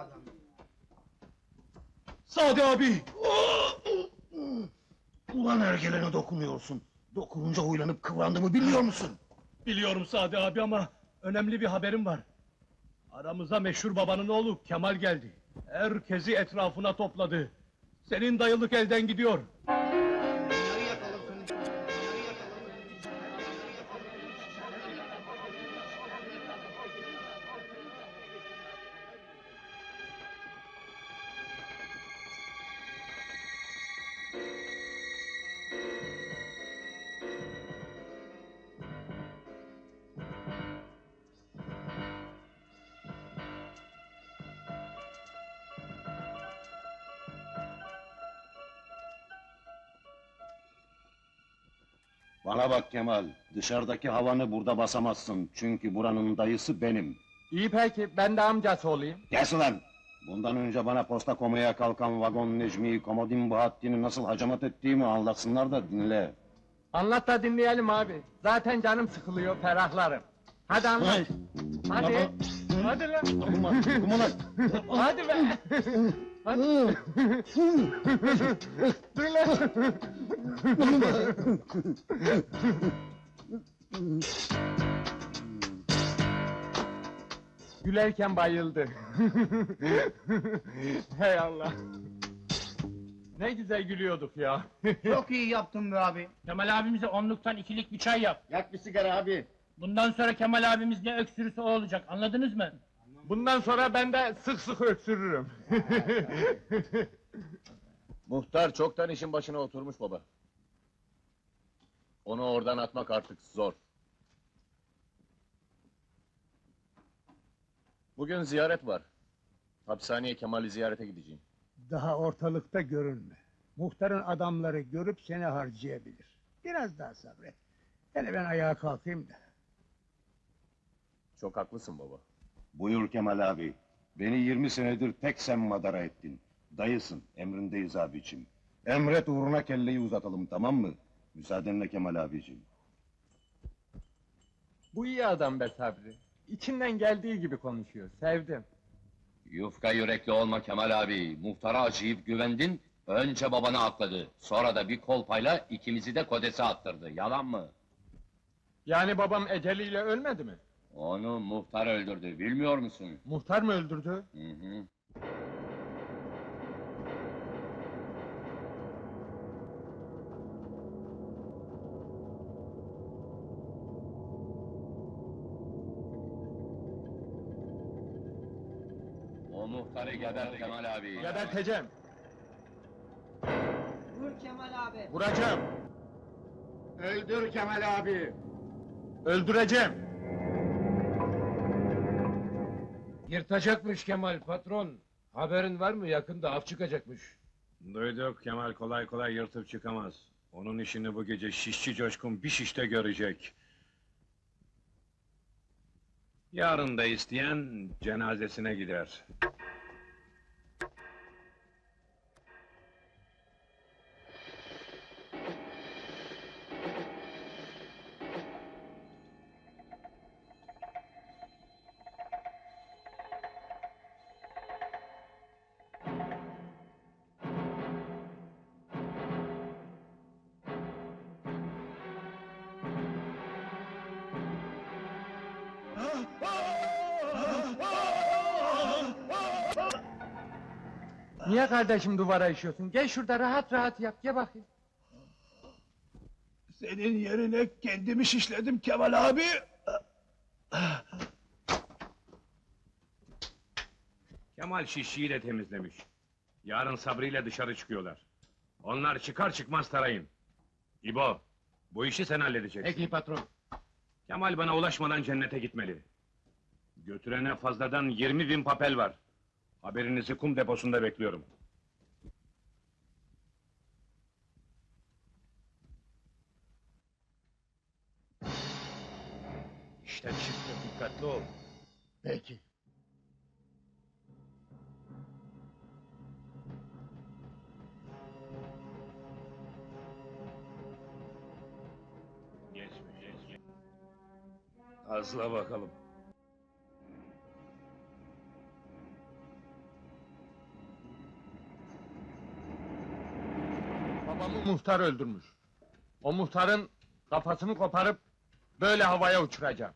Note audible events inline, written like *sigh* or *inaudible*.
adam. Sadi abi! Ulan ergelene dokunuyorsun. Dokununca huylanıp kıvrandığımı bilmiyor musun? Biliyorum Sadi abi ama önemli bir haberim var. Aramıza meşhur babanın oğlu Kemal geldi. Herkesi etrafına topladı. Senin dayılık elden gidiyor. Bana bak Kemal, dışarıdaki havanı burada basamazsın. Çünkü buranın dayısı benim. İyi peki, ben de amcası olayım. Kes ulan! Bundan önce bana posta komaya kalkan vagon Necmi'yi, Komodin Bahattin'i nasıl hacamat ettiğimi anlatsınlar da dinle. Anlat da dinleyelim abi. Zaten canım sıkılıyor, ferahlarım. Hadi anlat. Hadi. Hadi lan. Hadi be. *laughs* Gülerken bayıldı. *laughs* Hey Allah. Ne güzel gülüyorduk ya. *laughs* Çok iyi yaptın be abi. Kemal abimize onluktan ikilik bir çay yap. Yak bir sigara abi. Bundan sonra Kemal abimiz ne öksürürse o olacak. Anladınız mı? Bundan sonra ben de sık sık öksürürüm. *laughs* Muhtar çoktan işin başına oturmuş baba. Onu oradan atmak artık zor. Bugün ziyaret var. Hapishaneye Kemal'i ziyarete gideceğim. Daha ortalıkta görünme. Muhtarın adamları görüp seni harcayabilir. Biraz daha sabret. Hele ben ayağa kalkayım da. Çok haklısın baba. Buyur Kemal abi. Beni 20 senedir tek sen madara ettin. Dayısın, emrindeyiz abicim. Emret uğruna kelleyi uzatalım, tamam mı? Müsaadenle Kemal abicim. Bu iyi adam be Sabri. İçinden geldiği gibi konuşuyor, sevdim. Yufka yürekli olma Kemal abi. Muhtara acıyıp güvendin, önce babanı akladı. Sonra da bir kolpayla ikimizi de kodese attırdı. Yalan mı? Yani babam eceliyle ölmedi mi? Onu muhtar öldürdü, bilmiyor musun? Muhtar mı öldürdü? Hı hı. O muhtarı geber Kemal abi. Geberteceğim, Vur Kemal abi. vuracağım, Öldür Kemal abi. öldüreceğim. Yırtacakmış Kemal patron. Haberin var mı? Yakında av çıkacakmış. Duyduk Kemal kolay kolay yırtıp çıkamaz. Onun işini bu gece şişçi coşkun bir şişte görecek. Yarın da isteyen cenazesine gider. Niye kardeşim duvara işiyorsun? Gel şurada rahat rahat yap, gel bakayım. Senin yerine kendimi şişledim Kemal abi. Kemal şişçiyi de temizlemiş. Yarın Sabri ile dışarı çıkıyorlar. Onlar çıkar çıkmaz tarayın. İbo, bu işi sen halledeceksin. Peki patron. Kemal bana ulaşmadan cennete gitmeli. Götürene fazladan 20 bin papel var. Haberinizi kum deposunda bekliyorum. İşte çıktı dikkatli ol. Peki. Asla bakalım. Babamı muhtar öldürmüş. O muhtarın kafasını koparıp böyle havaya uçuracağım.